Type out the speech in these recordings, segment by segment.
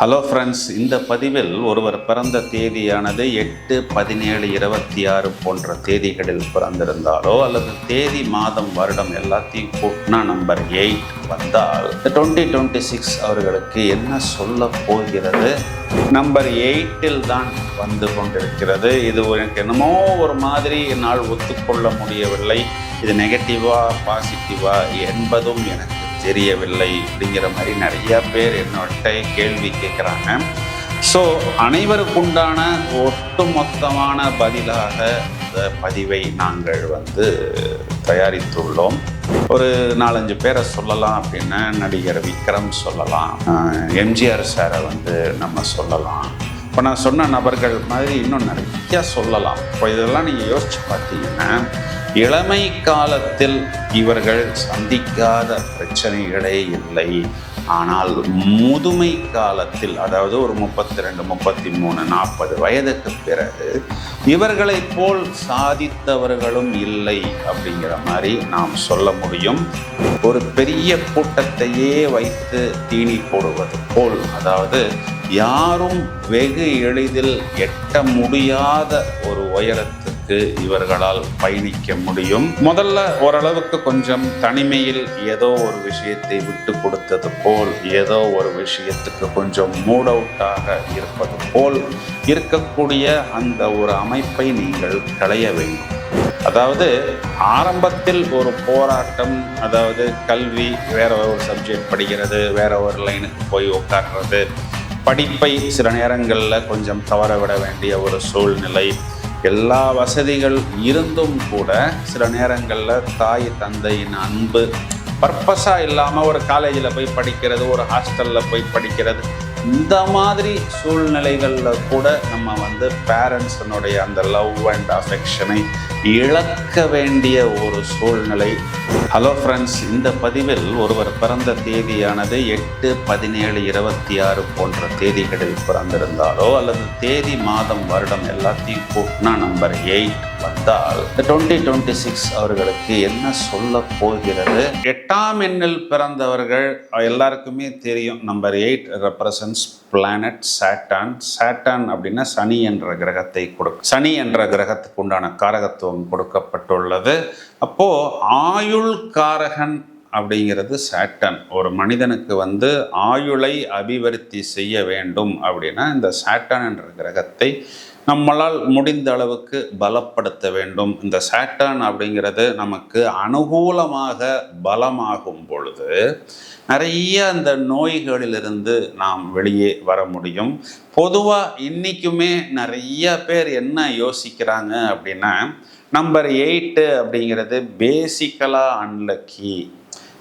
Hello friends இந்த பதிவில் ஒருவர் பிறந்த தேதியானது எட்டு பதினேழு இருபத்தி ஆறு போன்ற தேதிகளில் பிறந்திருந்தாலோ அல்லது தேதி மாதம் வருடம் எல்லாத்தையும் கூட்டினா நம்பர் எயிட் வந்தால் டுவெண்ட்டி டுவெண்ட்டி சிக்ஸ் அவர்களுக்கு என்ன சொல்ல போகிறது? நம்பர் எயிட்டில் தான் வந்து கொண்டிருக்கிறது. இது எனக்கு என்னமோ ஒரு மாதிரி என்னால் ஒத்துக்கொள்ள முடியவில்லை. இது நெகட்டிவா பாசிட்டிவா என்பதும் எனக்கு தெரியவில்லை அப்படிங்கிற மாதிரி நிறைய பேர் என்னோட கேள்வி கேட்குறாங்க. ஸோ அனைவருக்குண்டான ஒட்டுமொத்தமான பதிலாக இந்த பதிவை நாங்கள் வந்து தயாரித்துள்ளோம். ஒரு நாலஞ்சு பேரை சொல்லலாம் அப்படின்னா நடிகர் விக்ரம் சொல்லலாம். எம்ஜிஆர் சாரை வந்து நம்ம சொல்லலாம். இப்போ நான் சொன்ன நபர்கள் மாதிரி இன்னும் நிறையா சொல்லலாம். இப்போ இதெல்லாம் நீங்கள் யோசிச்சு பார்த்தீங்கன்னா இளமை காலத்தில் இவர்கள் சந்திக்காத பிரச்சனைகளே இல்லை. ஆனால் முதுமை காலத்தில் அதாவது ஒரு முப்பத்தி ரெண்டு முப்பத்தி மூணு நாற்பது வயதுக்கு பிறகு இவர்களைப் போல் சாதித்தவர்களும் இல்லை அப்படிங்கிற மாதிரி நாம் சொல்ல முடியும். ஒரு பெரிய கூட்டத்தையே வைத்து தீனி போடுவது போல் அதாவது யாரும் வெகு எளிதில் எட்ட முடியாத ஒரு உயரத்துக்கு இவர்களால் பயணிக்க முடியும். முதல்ல ஓரளவுக்கு கொஞ்சம் தனிமையில் ஏதோ ஒரு விஷயத்தை விட்டு கொடுத்தது போல் ஏதோ ஒரு விஷயத்துக்கு கொஞ்சம் மூட் அவுட்டாக இருப்பது போல் இருக்கக்கூடிய அந்த ஒரு அமைப்பை நீங்கள் களைய வேண்டும். அதாவது ஆரம்பத்தில் ஒரு போராட்டம் அதாவது கல்வி வேற ஒரு சப்ஜெக்ட் படிக்கிறது வேற ஒரு லைனுக்கு போய் உட்கார்றது படிப்பை சில நேரங்களில் கொஞ்சம் தவற விட வேண்டிய ஒரு சூழ்நிலை எல்லா வசதிகள் இருந்தும் கூட சில நேரங்களில் தாய் தந்தையின் அன்பு பர்பஸாக இல்லாமல் ஒரு காலேஜில் போய் படிக்கிறது ஒரு ஹாஸ்டலில் போய் படிக்கிறது இந்த மாதிரி சூழ்நிலைகளில் கூட நம்ம வந்து பேரண்ட்ஸனுடைய அந்த லவ் அண்ட் அஃபெக்ஷனை இழக்க வேண்டிய ஒரு சூழ்நிலை. ஹலோ ஃப்ரெண்ட்ஸ் இந்த பதிவில் ஒருவர் பிறந்த தேதியானது எட்டு பதினேழு இருபத்தி ஆறு போன்ற தேதிகளில் பிறந்திருந்தாலோ அல்லது தேதி மாதம் வருடம் எல்லாத்தையும் கூட்டினா நம்பர் எயிட் வந்தால் டுவெண்ட்டி டுவெண்ட்டி சிக்ஸ் அவர்களுக்கு என்ன சொல்ல போகிறது? எட்டாம் எண்ணில் பிறந்தவர்கள் எல்லாருக்குமே தெரியும். Number eight represents planet Saturn Saturn அப்படின்னா சனி என்ற கிரகத்தை கொடுக்க சனி என்ற கிரகத்துக்கு உண்டான காரகத்துவம் கொடுக்கப்பட்டுள்ளது. அப்போ ஆயுள் காரகன் அப்படிங்கிறது சாட்டன். ஒரு மனிதனுக்கு வந்து ஆயுளை அபிவிருத்தி செய்ய வேண்டும் அப்படின்னா இந்த சாட்டன் என்ற கிரகத்தை நம்மளால் முடிந்த அளவுக்கு பலப்படுத்த வேண்டும். இந்த சாட்டன் அப்படிங்கிறது நமக்கு அனுகூலமாக பலமாகும் பொழுது நிறைய அந்த நோய்களிலிருந்து நாம் வெளியே வர முடியும். பொதுவாக இன்றைக்குமே நிறைய பேர் என்ன யோசிக்கிறாங்க அப்படின்னா நம்பர் எயிட்டு அப்படிங்கிறது பேசிக்கலாக unlucky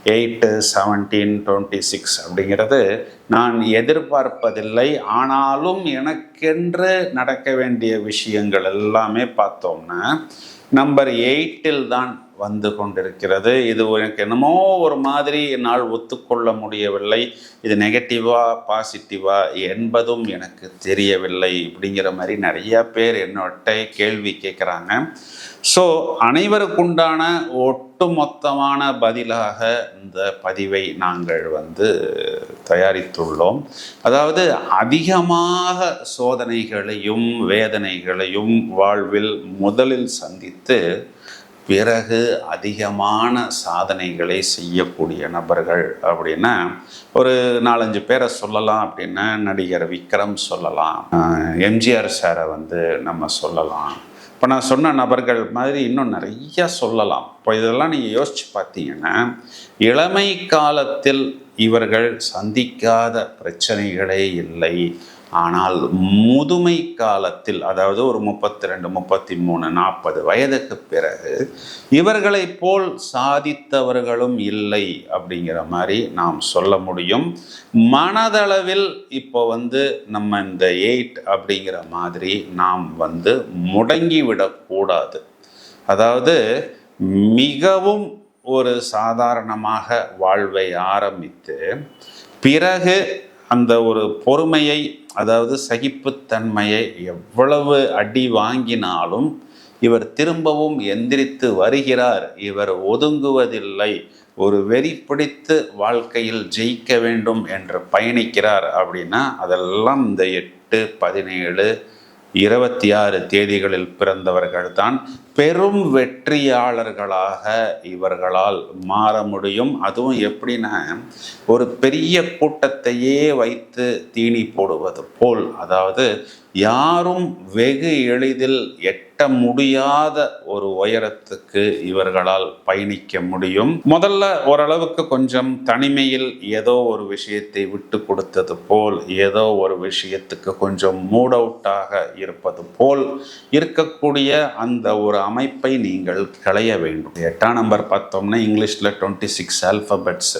eight seventeen twenty six அப்படிங்கிறது நான் எதிர்பார்ப்பதில்லை. ஆனாலும் எனக்கென்று நடக்க வேண்டிய விஷயங்கள் எல்லாமே பார்த்தோம்னா நம்பர் எயிட்டில் தான் வந்து கொண்டிருக்கிறது. இது எனக்கு என்னமோ ஒரு மாதிரி என்னால் ஒத்துக்கொள்ள முடியவில்லை. இது நெகட்டிவா பாசிட்டிவா என்பதும் எனக்கு தெரியவில்லை அப்படிங்கிற மாதிரி நிறைய பேர் என்னோட கேள்வி கேட்குறாங்க. ஸோ அனைவருக்குண்டான ஒட்டுமொத்தமான பதிலாக இந்த பதிவை நாங்கள் வந்து தயாரித்துள்ளோம். அதாவது அதிகமாக சோதனைகளையும் வேதனைகளையும் வாழ்வில் முதலில் சந்தித்து பிறகு அதிகமான சாதனைகளை செய்யக்கூடிய நபர்கள் அப்படின்னா ஒரு நாலஞ்சு பேரை சொல்லலாம் அப்படின்னா நடிகர் விக்ரம் சொல்லலாம். எம்ஜிஆர் சாரை வந்து நம்ம சொல்லலாம். இப்போ நான் சொன்ன நபர்கள் மாதிரி இன்னும் நிறைய சொல்லலாம். இப்போ இதெல்லாம் நீங்கள் யோசித்து பார்த்தீங்கன்னா இளமை காலத்தில் இவர்கள் சந்திக்காத பிரச்சனைகளே இல்லை. ஆனால் முதுமை காலத்தில் அதாவது ஒரு முப்பத்தி ரெண்டு முப்பத்தி மூணு நாற்பது வயதுக்கு பிறகு இவர்களை போல் சாதித்தவர்களும் இல்லை அப்படிங்கிற மாதிரி நாம் சொல்ல முடியும். மனதளவில் இப்போ வந்து நம்ம இந்த எயிட் அப்படிங்கிற மாதிரி நாம் வந்து முடங்கிவிடக்கூடாது அதாவது மிகவும் ஒரு சாதாரணமாக வாழ்வை ஆரம்பித்து பிறகு அந்த ஒரு பொறுமையை அதாவது சகிப்புத்தன்மையை எவ்வளவு அடி வாங்கினாலும் இவர் திரும்பவும் எந்திரித்து வருகிறார். இவர் ஒதுங்குவதில்லை. ஒரு வெறி பிடித்து வாழ்க்கையில் ஜெயிக்க வேண்டும் என்று பயணிக்கிறார் அப்படின்னா அதெல்லாம் இந்த எட்டு பதினேழு இருபத்தி ஆறு தேதிகளில் பிறந்தவர்கள் தான் பெரும் வெற்றியாளர்களாக இவர்களால் மாற முடியும். அதுவும் எப்படின்னா ஒரு பெரிய கூட்டத்தையே வைத்து தீனி போடுவது போல். அதாவது யாரும் வெகு எளிதில் எட்ட முடியாத ஒரு உயரத்துக்கு இவர்களால் பயணிக்க முடியும். முதல்ல ஓரளவுக்கு கொஞ்சம் தனிமையில் ஏதோ ஒரு விஷயத்தை விட்டு கொடுத்தது போல் ஏதோ ஒரு விஷயத்துக்கு கொஞ்சம் மூட் அவுட்டாக இருப்பது போல் இருக்கக்கூடிய அந்த ஒரு அமைப்பை நீங்கள் களைய வேண்டும். எட்டாம் நம்பர் பார்த்தோம்னா இங்கிலீஷில் டுவெண்ட்டி சிக்ஸ் ஆல்ஃபபெட்ஸ்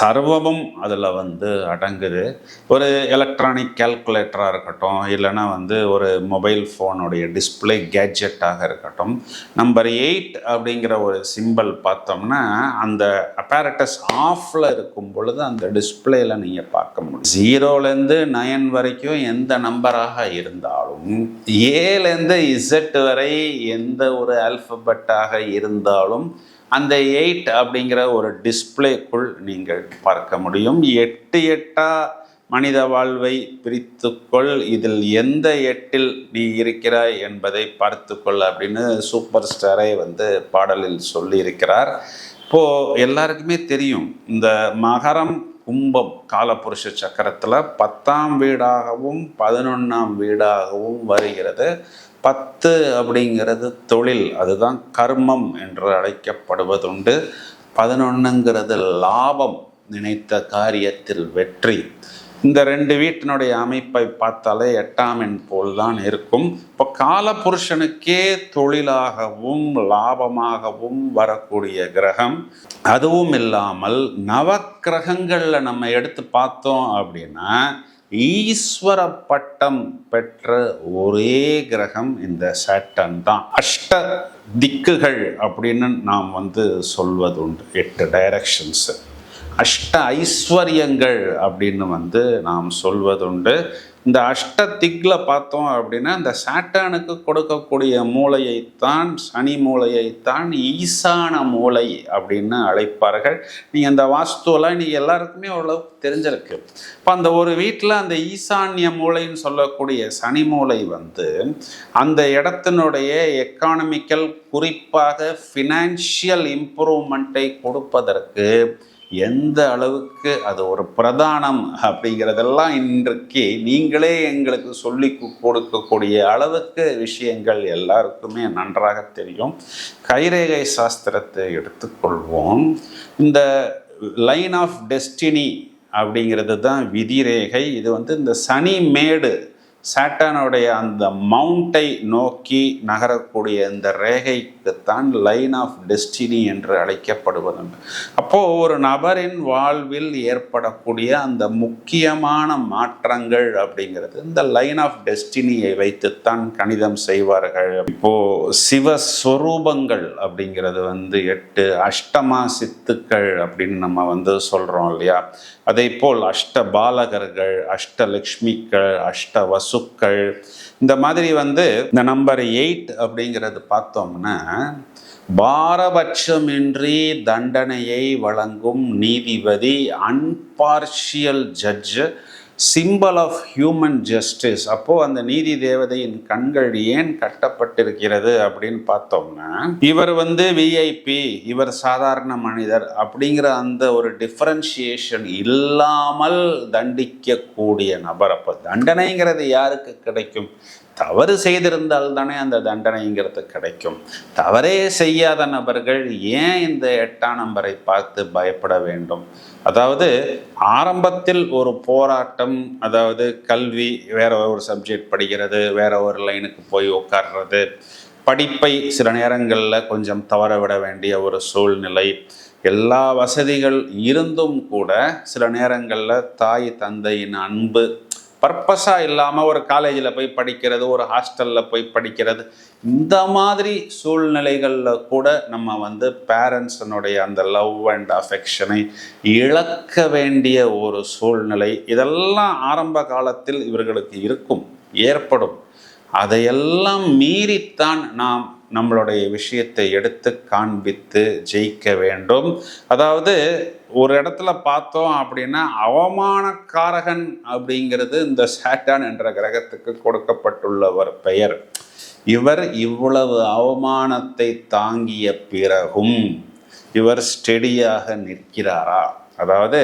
சர்வமும் அதில் வந்து அடங்குது. ஒரு எலக்ட்ரானிக் கேல்குலேட்டராக இருக்கட்டும் இல்லைன்னா வந்து ஒரு மொபைல் ஃபோனுடைய டிஸ்பிளே கேட்ஜெட்டாக இருக்கட்டும் நம்பர் எயிட் அப்படிங்கிற ஒரு சிம்பிள் பார்த்தோம்னா அந்த அப்பாரட்டஸ் ஆஃபில் இருக்கும் பொழுது அந்த டிஸ்பிளேயில் நீங்கள் பார்க்க முடியும். ஜீரோலேருந்து நயன் வரைக்கும் எந்த நம்பராக இருந்தாலும் ஏலேருந்து இசட் வரை எந்த ஒரு ஆல்ஃபபெட்டாக இருந்தாலும் அந்த எயிட் அப்படிங்கிற ஒரு டிஸ்பிளேக்குள் நீங்கள் பார்க்க முடியும். எட்டு எட்டா மனித வாழ்வை பிரித்துக்கொள். இதில் எந்த எட்டில் நீ இருக்கிறாய் என்பதை பார்த்துக்கொள் அப்படின்னு சூப்பர் ஸ்டாரை வந்து பாடலில் சொல்லியிருக்கிறார். இப்போது எல்லாருக்குமே தெரியும் இந்த மகரம் கும்பம் காலபுருஷ சக்கரத்தில் பத்தாம் வீடாகவும் பதினொன்றாம் வீடாகவும் வருகிறது. பத்து அப்படிங்கிறது தொழில் அதுதான் கர்மம் என்று அழைக்கப்படுவதுண்டு. பதினொன்றுங்கிறது லாபம் நினைத்த காரியத்தில் வெற்றி. இந்த ரெண்டு வீட்டினுடைய அமைப்பை பார்த்தாலே எட்டாம் எண் போல் தான் இருக்கும். இப்போ காலபுருஷனுக்கே தொழிலாகவும் லாபமாகவும் வரக்கூடிய கிரகம். அதுவும் இல்லாமல் நவக்கிரகங்களில் நம்ம எடுத்து பார்த்தோம் அப்படின்னா ஈஸ்வர பட்டம் பெற்ற ஒரே கிரகம் இந்த சேட்டன் தான். அஷ்ட திக்குகள் அப்படின்னு நாம் வந்து சொல்வது உண்டு எட்டு டைரக்ஷன்ஸ் அஷ்ட ஐஸ்வர்யங்கள் அப்படின்னு வந்து நாம் சொல்வதுண்டு. இந்த அஷ்ட திக்ல பார்த்தோம் அப்படின்னா இந்த சாட்டானுக்கு கொடுக்கக்கூடிய மூளையைத்தான் சனி மூளையைத்தான் ஈசான மூளை அப்படின்னு அழைப்பார்கள். நீங்கள் அந்த வாஸ்துவெல்லாம் நீங்கள் எல்லாருக்குமே ஓரளவுக்கு தெரிஞ்சிருக்கு. இப்போ அந்த ஒரு வீட்டில் அந்த ஈசான்ய மூளைன்னு சொல்லக்கூடிய சனி மூளை வந்து அந்த இடத்தினுடைய எக்கானமிக்கல் குறிப்பாக ஃபினான்ஷியல் இம்ப்ரூவ்மெண்ட்டை கொடுப்பதற்கு எந்த அளவுக்கு அது ஒரு பிரதானம் அப்படிங்கிறதெல்லாம் இன்றைக்கு நீங்களே எங்களுக்கு சொல்லி கொடுக்கக்கூடிய அளவுக்கு விஷயங்கள் எல்லாருக்குமே நன்றாக தெரியும். கைரேகை சாஸ்திரத்தை எடுத்துக்கொள்வோம். இந்த லைன் ஆஃப் டெஸ்டினி அப்படிங்கிறது தான் விதிரேகை. இது வந்து இந்த சனி மேடு சாட்டானுடைய அந்த மவுண்டை நோக்கி நகரக்கூடிய இந்த ரேகைக்குத்தான் லைன் ஆஃப் டெஸ்டினி என்று அழைக்கப்படுவதுண்டு. அப்போது ஒரு நபரின் வாழ்வில் ஏற்படக்கூடிய அந்த முக்கியமான மாற்றங்கள் அப்படிங்கிறது இந்த லைன் ஆஃப் டெஸ்டினியை வைத்துத்தான் கணிதம் செய்வார்கள். இப்போது சிவஸ்வரூபங்கள் அப்படிங்கிறது வந்து எட்டு அஷ்டமா சித்துக்கள் அப்படின்னு நம்ம வந்து சொல்கிறோம் இல்லையா? அதே போல் அஷ்ட பாலகர்கள் அஷ்டலக்ஷ்மிகள் அஷ்ட வசுக்கள் இந்த மாதிரி வந்து இந்த நம்பர் எயிட் அப்படிங்கிறது பார்த்தோம்னா பாரபட்சமின்றி தண்டனையை வழங்கும் நீதிபதி impartial judge symbol of human justice அப்போது அந்த நீதி தேவதையின் கண்கள் ஏன் கட்டப்பட்டிருக்கிறது அப்படின்னு பார்த்தோம்னா இவர் வந்து விஐபி இவர் சாதாரண மனிதர் அப்படிங்கிற அந்த ஒரு டிஃப்ரென்ஷியேஷன் இல்லாமல் தண்டிக்கக்கூடிய நபர். அப்போ தண்டனைங்கிறது யாருக்கு கிடைக்கும்? தவறு செய்திருந்தால் தானே அந்த தண்டனைங்கிறது கிடைக்கும். தவறே செய்யாத நபர்கள் ஏன் இந்த எட்டாம் நம்பரை பார்த்து பயப்பட வேண்டும்? அதாவது ஆரம்பத்தில் ஒரு போராட்டம் அதாவது கல்வி வேற ஒரு சப்ஜெக்ட் படிக்கிறது வேற ஒரு லைனுக்கு போய் உட்கார்றது படிப்பை சில நேரங்களில் கொஞ்சம் தவற விட வேண்டிய ஒரு சூழ்நிலை எல்லா வசதிகள் இருந்தும் கூட சில நேரங்களில் தாய் தந்தையின் அன்பு பர்பஸாக இல்லாமல் ஒரு காலேஜில் போய் படிக்கிறது ஒரு ஹாஸ்டலில் போய் படிக்கிறது இந்த மாதிரி சூழ்நிலைகளில் கூட நம்ம வந்து பேரண்ட்ஸனுடைய அந்த லவ் அண்ட் அஃபெக்ஷனை இழக்க வேண்டிய ஒரு சூழ்நிலை இதெல்லாம் ஆரம்ப காலத்தில் இவர்களுக்கு இருக்கும் ஏற்படும். அதையெல்லாம் மீறித்தான் நாம் நம்மளுடைய விஷயத்தை எடுத்து காண்பித்து ஜெயிக்க வேண்டும். அதாவது ஒரு இடத்துல பார்த்தோம் அப்படின்னா அவமானக்காரகன் அப்படிங்கிறது இந்த சாட்டான் என்ற கிரகத்துக்கு கொடுக்கப்பட்டுள்ளவர் பெயர். இவர் இவ்வளவு அவமானத்தை தாங்கிய பிறகும் இவர் ஸ்டெடியாக நிற்கிறாரா? அதாவது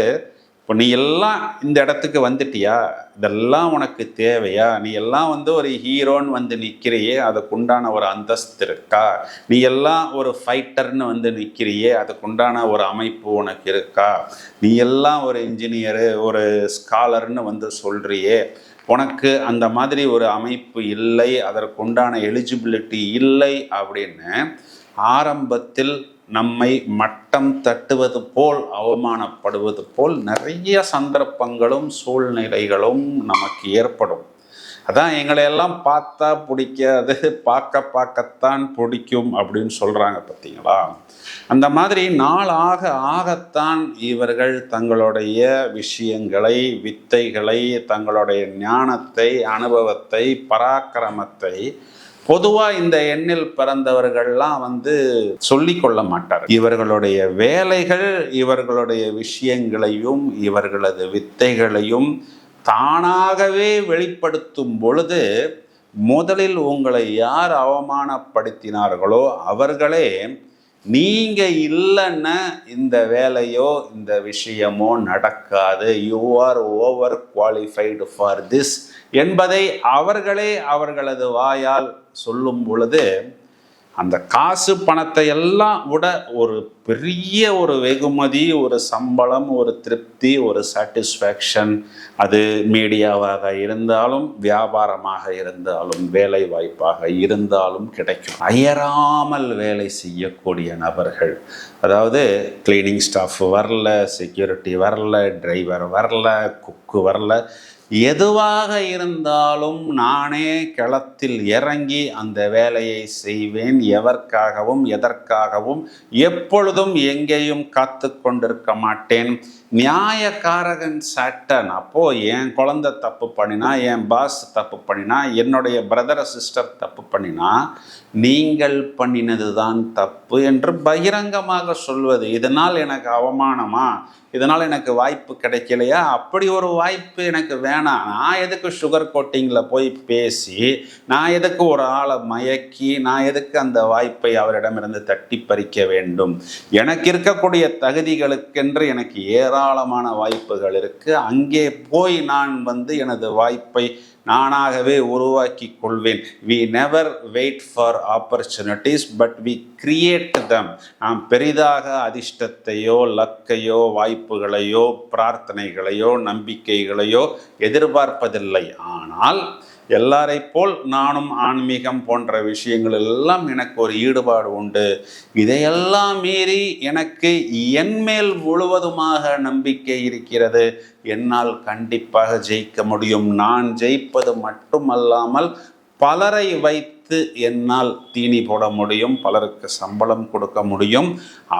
இப்போ நீ எல்லாம் இந்த இடத்துக்கு வந்துட்டியா? இதெல்லாம் உனக்கு தேவையா? நீ எல்லாம் வந்து ஒரு ஹீரோன்னு வந்து நிற்கிறியே அதுக்குண்டான ஒரு அந்தஸ்து இருக்கா? நீ எல்லாம் ஒரு ஃபைட்டர்னு வந்து நிற்கிறியே அதுக்குண்டான ஒரு அமைப்பு உனக்கு இருக்கா? நீ எல்லாம் ஒரு இன்ஜினியரு ஒரு ஸ்காலர்னு வந்து சொல்கிறியே உனக்கு அந்த மாதிரி ஒரு அமைப்பு இல்லை அதற்குண்டான எலிஜிபிலிட்டி இல்லை அப்படின்னு ஆரம்பத்தில் நம்மை மட்டம் தட்டுவது போல் அவமானப்படுவது போல் நிறைய சந்தர்ப்பங்களும் சூழ்நிலைகளும் நமக்கு ஏற்படும். அதான் எங்களை எல்லாம் பார்த்தா பிடிக்காது பார்க்க பார்க்கத்தான் பிடிக்கும் அப்படின்னு சொல்கிறாங்க பார்த்தீங்களா? அந்த மாதிரி நாள் ஆக ஆகத்தான் இவர்கள் தங்களுடைய விஷயங்களை வித்தைகளை தங்களுடைய ஞானத்தை அனுபவத்தை பராக்கிரமத்தை பொதுவாக இந்த எண்ணில் பிறந்தவர்கள்லாம் வந்து சொல்லி கொள்ள மாட்டார் இவர்களுடைய வேலைகள் இவர்களுடைய விஷயங்களையும் இவர்களது வித்தைகளையும் தானாகவே வெளிப்படுத்தும் பொழுது முதலில் உங்களை யார் அவமானப்படுத்தினார்களோ அவர்களே நீங்கள் இல்லைன்னா இந்த வேலையோ இந்த விஷயமோ நடக்காது. You are over qualified for this என்பதை அவர்களே அவர்களது வாயால் சொல்லும் பொழுது அந்த காசு பணத்தை எல்லாம் விட ஒரு பெரிய ஒரு வெகுமதி ஒரு சம்பளம் ஒரு திருப்தி ஒரு சாட்டிஸ்ஃபேக்ஷன் அது மீடியாவாக இருந்தாலும் வியாபாரமாக இருந்தாலும் வேலை வாய்ப்பாக இருந்தாலும் கிடைக்கும். அயராமல் வேலை செய்யக்கூடிய நபர்கள் அதாவது கிளீனிங் ஸ்டாஃப் வரல செக்யூரிட்டி வரல டிரைவர் வரல குக்கு வரல எதுவாக இருந்தாலும் நானே களத்தில் இறங்கி அந்த வேலையை செய்வேன். எவர்க்காகவும் எதற்காகவும் எப்பொழுதும் எங்கேயும் காத்து கொண்டிருக்க மாட்டேன். நியாயக்காரகன் சாட்டன் அப்போது என் குழந்தை தப்பு பண்ணினா என் பாஸ் தப்பு பண்ணினா என்னுடைய பிரதர் சிஸ்டர் தப்பு பண்ணினா நீங்கள் பண்ணினது தான் தப்பு என்று பகிரங்கமாக சொல்வது. இதனால் எனக்கு அவமானமா? இதனால் எனக்கு வாய்ப்பு கிடைக்கலையா? அப்படி ஒரு வாய்ப்பு எனக்கு வேணாம். நான் எதுக்கு சுகர் கோட்டிங்கில் போய் பேசி நான் எதுக்கு ஒரு ஆளை மயக்கி நான் எதுக்கு அந்த வாய்ப்பை அவரிடமிருந்து தட்டி பறிக்க வேண்டும்? எனக்கு இருக்கக்கூடிய தகுதிகளுக்கென்று எனக்கு ஏராளமான வாய்ப்புகள் இருக்குது அங்கே போய் நான் வந்து எனது வாய்ப்பை நானாகவே உருவாக்கி கொள்வேன். We never wait for opportunities but we create them நாம் பெரிதாக அதிர்ஷ்டத்தையோ லக்கையோ வாய்ப்புகளையோ பிரார்த்தனைகளையோ நம்பிக்கைகளையோ எதிர்பார்ப்பதில்லை. ஆனால் எல்லாரை போல் நானும் ஆன்மீகம் போன்ற விஷயங்கள் எல்லாம் எனக்கு ஒரு ஈடுபாடு உண்டு. இதையெல்லாம் மீறி எனக்கு என் மேல் முழுவதுமாக நம்பிக்கை இருக்கிறது. என்னால் கண்டிப்பாக ஜெயிக்க முடியும். நான் ஜெயிப்பது மட்டுமல்லாமல் பலரை வைத்து என்னால் தீனி போட முடியும் பலருக்கு சம்பளம் கொடுக்க முடியும்.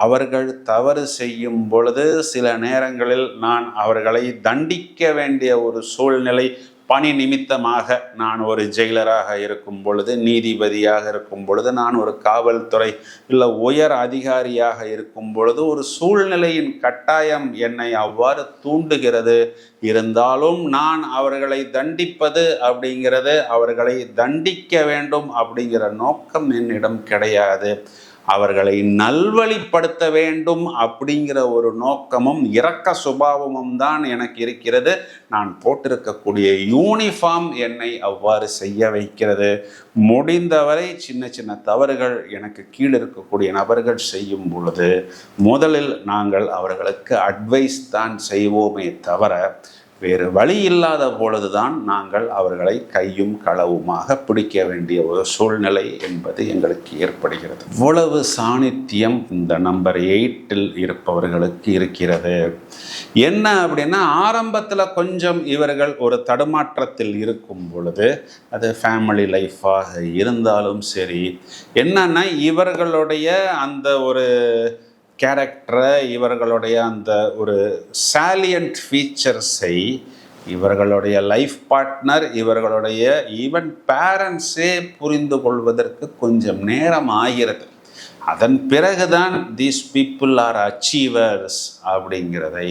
அவர்கள் தவறு செய்யும் பொழுது சில நேரங்களில் நான் அவர்களை தண்டிக்க வேண்டிய ஒரு சூழ்நிலை பணி நிமித்தமாக நான் ஒரு ஜெயிலராக இருக்கும் பொழுது நீதிபதியாக இருக்கும் பொழுது நான் ஒரு காவல்துறை இல்லை உயர் அதிகாரியாக இருக்கும் பொழுது ஒரு சூழ்நிலையின் கட்டாயம் என்னை அவ்வாறு தூண்டுகிறது. இருந்தாலும் நான் அவர்களை தண்டிப்பது அப்படிங்கிறது அவர்களை தண்டிக்க வேண்டும் அப்படிங்கிற நோக்கம் என்னிடம் கிடையாது. அவர்களை நல்வழிப்படுத்த வேண்டும் அப்படிங்கிற ஒரு நோக்கமும் இரக்க சுபாவமும் தான் எனக்கு இருக்கிறது. நான் போட்டிருக்கக்கூடிய யூனிஃபார்ம் என்னை அவ்வாறு செய்ய வைக்கிறது. முடிந்தவரை சின்ன சின்ன தவறுகள் எனக்கு கீழே இருக்கக்கூடிய நபர்கள் செய்யும் பொழுது முதலில் நாங்கள் அவர்களுக்கு அட்வைஸ் தான் செய்வோமே தவிர வேறு வழி இல்லாத பொழுதுதான் நாங்கள் அவர்களை கையும் களவுமாக பிடிக்க வேண்டிய ஒரு சூழ்நிலை என்பது எங்களுக்கு ஏற்படுகிறது. இவ்வளவு சாணித்தியம் இந்த நம்பர் எயிட்டில் இருப்பவர்களுக்கு இருக்கிறது. என்ன அப்படின்னா ஆரம்பத்தில் கொஞ்சம் இவர்கள் ஒரு தடுமாற்றத்தில் இருக்கும் பொழுது அது ஃபேமிலி லைஃபாக இருந்தாலும் சரி என்னன்னா இவர்களுடைய அந்த ஒரு கேரக்டரை இவர்களுடைய அந்த ஒரு சாலியன்ட் ஃபீச்சர்ஸை இவர்களுடைய லைஃப் பார்ட்னர் இவர்களுடைய ஈவன் பேரண்ட்ஸே புரிந்து கொள்வதற்கு கொஞ்சம் நேரம் ஆகிறது. அதன் பிறகுதான் தீஸ் பீப்புள் ஆர் அச்சீவர்ஸ் அப்படிங்கிறதை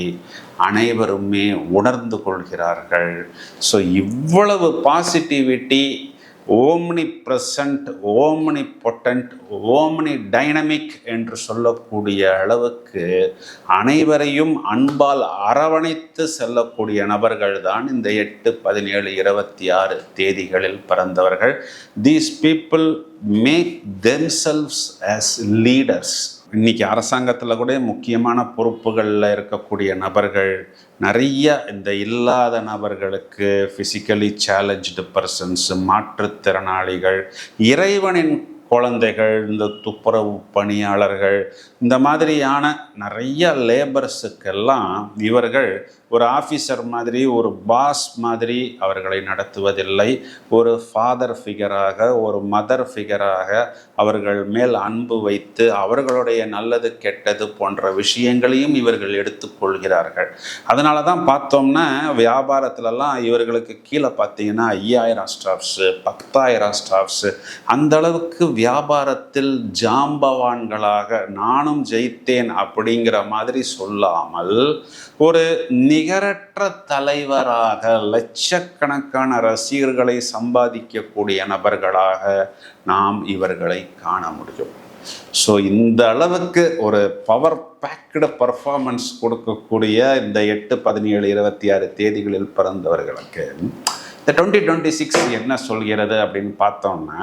அனைவருமே உணர்ந்து கொள்கிறார்கள். ஸோ இவ்வளவு positivity omnipresent omnipotent omni dynamic என்று சொல்லக்கூடிய அளவுக்கு அனைவரையும் அன்பால் அரவணைத்து செல்லக்கூடிய நபர்கள் தான் இந்த எட்டு பதினேழு இருபத்தி ஆறு தேதிகளில் பிறந்தவர்கள். These people make themselves as leaders இன்றைக்கி அரசாங்கத்தில் கூட முக்கியமான பொறுப்புகளில் இருக்கக்கூடிய நபர்கள் நிறைய இந்த இல்லாத நபர்களுக்கு ஃபிசிக்கலி சேலஞ்சு பர்சன்ஸ் மாற்றுத்திறனாளிகள் இறைவனின் குழந்தைகள் இந்த துப்புரவு பணியாளர்கள் இந்த மாதிரியான நிறைய லேபர்ஸுக்கெல்லாம் இவர்கள் ஒரு ஆஃபீஸர் மாதிரி ஒரு பாஸ் மாதிரி அவர்களை நடத்துவதில்லை. ஒரு ஃபாதர் ஃபிகராக ஒரு மதர் ஃபிகராக அவர்கள் மேல் அன்பு வைத்து அவர்களுடைய நல்லது கெட்டது போன்ற விஷயங்களையும் இவர்கள் எடுத்துக்கொள்கிறார்கள் அதனால தான் பார்த்தோம்னா வியாபாரத்திலலாம் இவர்களுக்கு கீழே பார்த்தீங்கன்னா ஐயாயிரம் ஸ்டாஃப்ஸு பத்தாயிரம் ஸ்டாஃப்ஸு அந்த அளவுக்கு வியாபாரத்தில் ஜாம்பவான்களாக நானும் ஜெயித்தேன் அப்படிங்கிற மாதிரி சொல்லாமல் ஒரு நிகரற்ற தலைவராக லட்சக்கணக்கான ரசிகர்களை சம்பாதிக்கக்கூடிய நபர்களாக நாம் இவர்களை காண முடியும். ஸோ இந்த அளவுக்கு ஒரு பவர் பேக்கடு பர்ஃபார்மன்ஸ் கொடுக்கக்கூடிய இந்த எட்டு பதினேழு இருபத்தி ஆறு தேதிகளில் பிறந்தவர்களுக்கு இந்த டுவெண்ட்டி டுவெண்ட்டி சிக்ஸ் என்ன சொல்கிறது அப்படின்னு பார்த்தோம்னா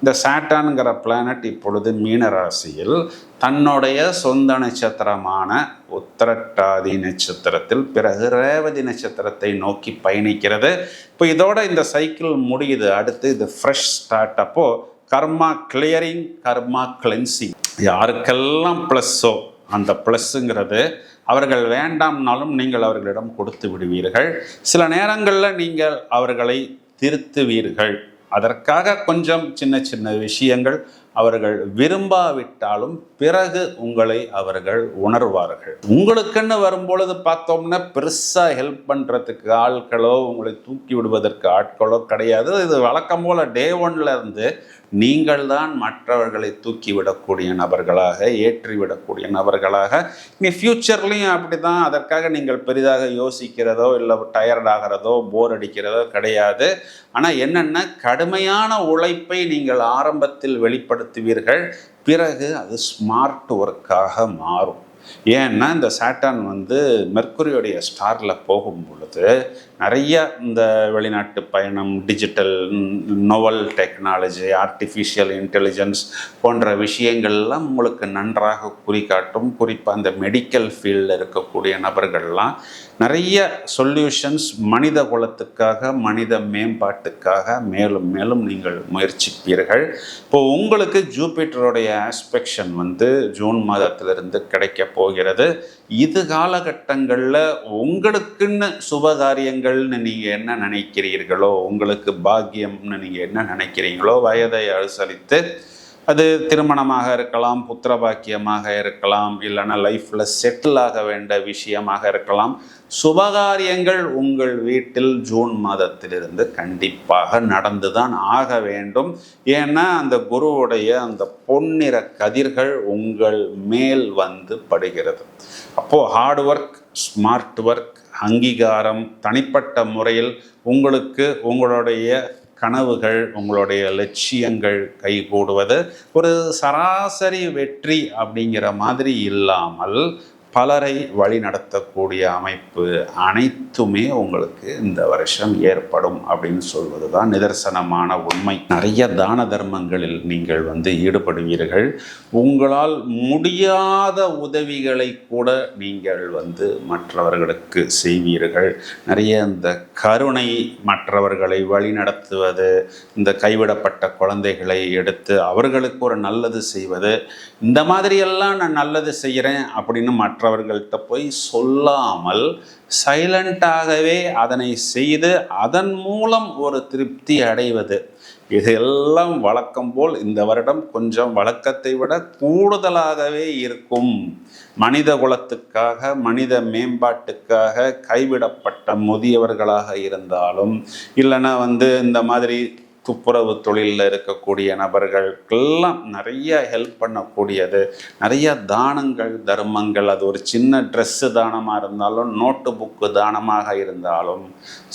இந்த சாட்டானுங்கிற பிளானட் இப்பொழுது மீன ராசியில் தன்னுடைய சொந்த நட்சத்திரமான உத்திரட்டாதி நட்சத்திரத்தில் பிறகு ரேவதி நட்சத்திரத்தை நோக்கி பயணிக்கிறது. இப்போ இதோட இந்த சைக்கிள் முடியுது. அடுத்து இது ஃப்ரெஷ் ஸ்டார்ட் அப்போ கர்மா கிளியரிங் கர்மா கிளென்சிங் யாருக்கெல்லாம் ப்ளஸ்ஸோ அந்த ப்ளஸ்ஸுங்கிறது அவர்கள் வேண்டாம்னாலும் நீங்கள் அவர்களிடம் கொடுத்து விடுவீர்கள். சில நேரங்களில் நீங்கள் அவர்களை திருத்துவீர்கள். அதற்காக கொஞ்சம் சின்ன சின்ன விஷயங்கள் அவர்கள் விரும்பாவிட்டாலும் பிறகு உங்களை அவர்கள் உணர்வார்கள். உங்களுக்குன்னு வரும்பொழுது பார்த்தோம்னா பெருசாக ஹெல்ப் பண்ணுறதுக்கு ஆட்களோ உங்களை தூக்கி விடுவதற்கு ஆட்களோ கிடையாது. இது வழக்கம் போல் டே ஒன்லேருந்து நீங்கள்தான் நீங்கள் தான் மற்றவர்களை தூக்கி விடக்கூடிய நபர்களாக ஏற்றி விடக்கூடிய நபர்களாக. இனி ஃப்யூச்சர்லேயும் அப்படி தான் அதற்காக நீங்கள் பெரிதாக யோசிக்கிறதோ இல்லை டயர்டாகிறதோ போர் அடிக்கிறதோ கிடையாது. ஆனால் என்னென்ன? கடுமையான உழைப்பை நீங்கள் ஆரம்பத்தில் வெளிப்படுத்துவீர்கள். பிறகு அது ஸ்மார்ட் ஒர்க்காக மாறும். ஏன்னா இந்த சாட்டான் வந்து மெர்க்குரியோடைய ஸ்டாரில் போகும் பொழுது நிறைய இந்த வெளிநாட்டு பயணம் digital novel technology artificial intelligence போன்ற விஷயங்கள்லாம் உங்களுக்கு நன்றாக குறிக்காட்டும் குறிப்பாக அந்த மெடிக்கல் ஃபீல்டில் இருக்கக்கூடிய நபர்கள்லாம் நிறைய சொல்யூஷன்ஸ் மனித குலத்துக்காக மனித மேம்பாட்டுக்காக மேலும் மேலும் நீங்கள் முயற்சிப்பீர்கள். இப்போ உங்களுக்கு ஜூபிட்டருடைய ஆஸ்பெக்ஷன் வந்து ஜூன் மாதத்திலிருந்து கிடைக்க போகிறது. இது காலகட்டங்களில் உங்களுக்குன்னு சுபகாரியங்கள்னு நீங்கள் என்ன நினைக்கிறீர்களோ உங்களுக்கு பாக்கியம்னு நீங்கள் என்ன நினைக்கிறீங்களோ வயதை அனுசரித்து அது திருமணமாக இருக்கலாம் புத்திர பாக்கியமாக இருக்கலாம் இல்லைன்னா லைஃப்பில் செட்டில் ஆக வேண்ட விஷயமாக இருக்கலாம். சுபகாரியங்கள் உங்கள் வீட்டில் ஜூன் மாதத்திலிருந்து கண்டிப்பாக நடந்து தான் ஆக வேண்டும். ஏன்னா அந்த குருவுடைய அந்த பொன்னிற கதிர்கள் உங்கள் மேல் வந்து படுகிறது. அப்போது ஹார்ட் ஒர்க் ஸ்மார்ட் ஒர்க் அங்கீகாரம் தனிப்பட்ட முறையில் உங்களுக்கு உங்களுடைய கனவுகள் உங்களுடைய லட்சியங்கள் கைகூடுவது ஒரு சராசரி வெற்றி அப்படிங்கிற மாதிரி இல்லாமல் பலரை வழி நடத்தக்கூடிய அமைப்பு அனைத்துமே உங்களுக்கு இந்த வருஷம் ஏற்படும் அப்படின்னு சொல்வது தான் நிதர்சனமான உண்மை. நிறைய தான தர்மங்களில் நீங்கள் வந்து ஈடுபடுவீர்கள். உங்களால் முடியாத உதவிகளை கூட நீங்கள் வந்து மற்றவர்களுக்கு செய்வீர்கள். நிறைய இந்த கருணை மற்றவர்களை வழி நடத்துவது இந்த கைவிடப்பட்ட குழந்தைகளை எடுத்து அவர்களுக்கு ஒரு நல்லது செய்வது இந்த மாதிரியெல்லாம் நான் நல்லது செய்கிறேன் அப்படின்னு மற்றவர்கள்ட்ட போய் சொல்லாமல் சைலண்டாகவே அதனை செய்து அதன் மூலம் ஒரு திருப்தி அடைவது. இதெல்லாம் வழக்கம் போல் இந்த வருடம் கொஞ்சம் வழக்கத்தை விட கூடுதலாகவே இருக்கும். மனித குலத்துக்காக மனித மேம்பாட்டுக்காக கைவிடப்பட்ட முதியவர்களாக இருந்தாலும் இல்லைன்னா வந்து இந்த மாதிரி துப்புரவு தொழிலில் இருக்கக்கூடிய நபர்களுக்கெல்லாம் நிறைய ஹெல்ப் பண்ணக்கூடியது. நிறைய தானங்கள் தர்மங்கள் அது ஒரு சின்ன ட்ரெஸ்ஸு தானமாக இருந்தாலும் நோட்டு புக்கு தானமாக இருந்தாலும்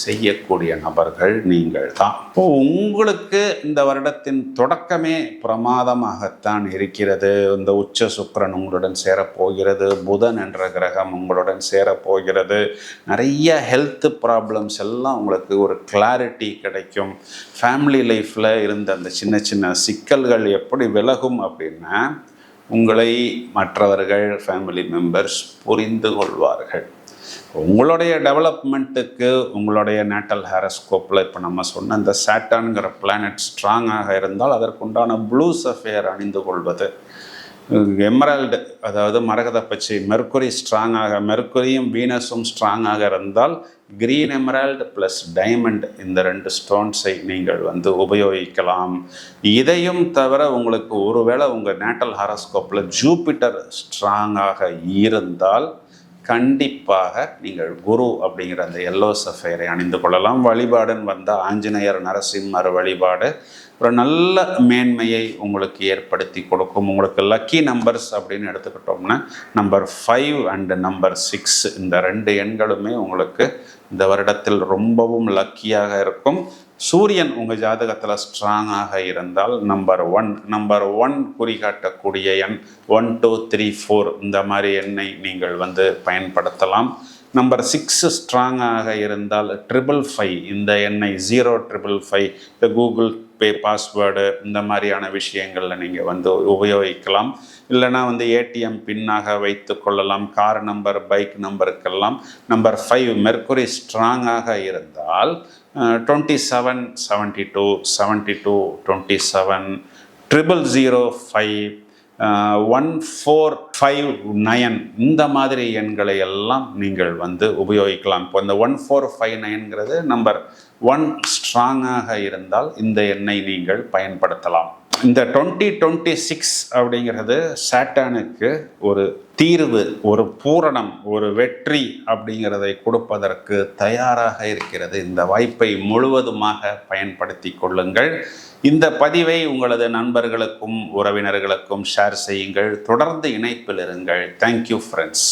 செய்யக்கூடிய நபர்கள் நீங்கள் தான். இப்போ உங்களுக்கு இந்த வருடத்தின் தொடக்கமே பிரமாதமாகத்தான் இருக்கிறது. இந்த உச்ச சுக்கரன் உங்களுடன் சேரப்போகிறது. புதன் என்ற கிரகம் உங்களுடன் சேரப்போகிறது. நிறைய ஹெல்த் ப்ராப்ளம்ஸ் எல்லாம் உங்களுக்கு ஒரு கிளாரிட்டி கிடைக்கும். ஃபேமிலி லைஃப்பில் இருந்த அந்த சின்ன சின்ன சிக்கல்கள் எப்படி விலகும் அப்படின்னா உங்களை மற்றவர்கள் ஃபேமிலி மெம்பர்ஸ் புரிந்து கொள்வார்கள். உங்களுடைய டெவலப்மெண்ட்டுக்கு உங்களுடைய நேட்டல் ஹேரஸ்கோப்பில் இப்போ நம்ம சொன்ன இந்த சாட்டான்கிற பிளானட் ஸ்ட்ராங்காக இருந்தால் அதற்குண்டான ப்ளூ சஃபேர் அணிந்து கொள்வது. எமரால்டு அதாவது மரகத பச்சை மெர்க்குரி ஸ்ட்ராங்காக மெர்க்குரியும் வீனஸும் ஸ்ட்ராங்காக இருந்தால் கிரீன் எமரால்டு ப்ளஸ் டைமண்ட் இந்த ரெண்டு ஸ்டோன்ஸை நீங்கள் வந்து உபயோகிக்கலாம். இதையும் தவிர உங்களுக்கு ஒருவேளை உங்கள் நேட்டல் ஹாரஸ்கோப்பில் ஜூபிட்டர் ஸ்ட்ராங்காக இருந்தால் கண்டிப்பாக நீங்கள் குரு அப்படிங்கிற அந்த எல்லோ சஃபைரை அணிந்து கொள்ளலாம். வழிபாடுன்னு வந்தால் ஆஞ்சநேயர் நரசிம்மர் வழிபாடு ஒரு நல்ல மேன்மையை உங்களுக்கு ஏற்படுத்தி கொடுக்கும். உங்களுக்கு லக்கி நம்பர்ஸ் அப்படின்னு எடுத்துக்கிட்டோம்னா number five and number six இந்த ரெண்டு எண்களுமே உங்களுக்கு இந்த வருடத்தில் ரொம்பவும் லக்கியாக இருக்கும். சூரியன் உங்கள் ஜாதகத்தில் ஸ்ட்ராங்காக இருந்தால் நம்பர் ஒன் நம்பர் ஒன் குறிகாட்டக்கூடிய எண் ஒன் டூ த்ரீ ஃபோர் இந்த மாதிரி எண்ணை நீங்கள் வந்து பயன்படுத்தலாம். நம்பர் சிக்ஸ் ஸ்ட்ராங்காக இருந்தால் ட்ரிபிள் ஃபைவ் இந்த எண்ணை ஜீரோ ட்ரிபிள் ஃபைவ் இந்த கூகுள் பே பாஸ்வேர்டு இந்த மாதிரியான விஷயங்களில் நீங்கள் வந்து உபயோகிக்கலாம். இல்லைனா வந்து ஏடிஎம் பின்னாக வைத்து கொள்ளலாம். கார் நம்பர் பைக் நம்பருக்கெல்லாம் நம்பர் ஃபைவ் மெர்குரி ஸ்ட்ராங்காக இருந்தால் twenty seven seventy two seventy two twenty seven triple zero five one four five nine இந்த மாதிரி எண்களை எல்லாம் நீங்கள் வந்து உபயோகிக்கலாம். இப்போ இந்த ஒன் ஃபோர் ஃபைவ் நைன்கிறது நம்பர் ஒன் ஸ்ட்ராங்காக இருந்தால் இந்த எண்ணை நீங்கள் பயன்படுத்தலாம். இந்த டுவெண்ட்டி டுவெண்ட்டி சிக்ஸ் அப்படிங்கிறது சாட்டானுக்கு ஒரு தீர்வு ஒரு பூரணம் ஒரு வெற்றி அப்படிங்கிறதை கொடுப்பதற்கு தயாராக இருக்கிறது. இந்த வாய்ப்பை முழுவதுமாக பயன்படுத்தி கொள்ளுங்கள். இந்த பதிவை உங்களது நண்பர்களுக்கும் உறவினர்களுக்கும் ஷேர் செய்யுங்கள். தொடர்ந்து இணைப்பில் இருங்கள். Thank you friends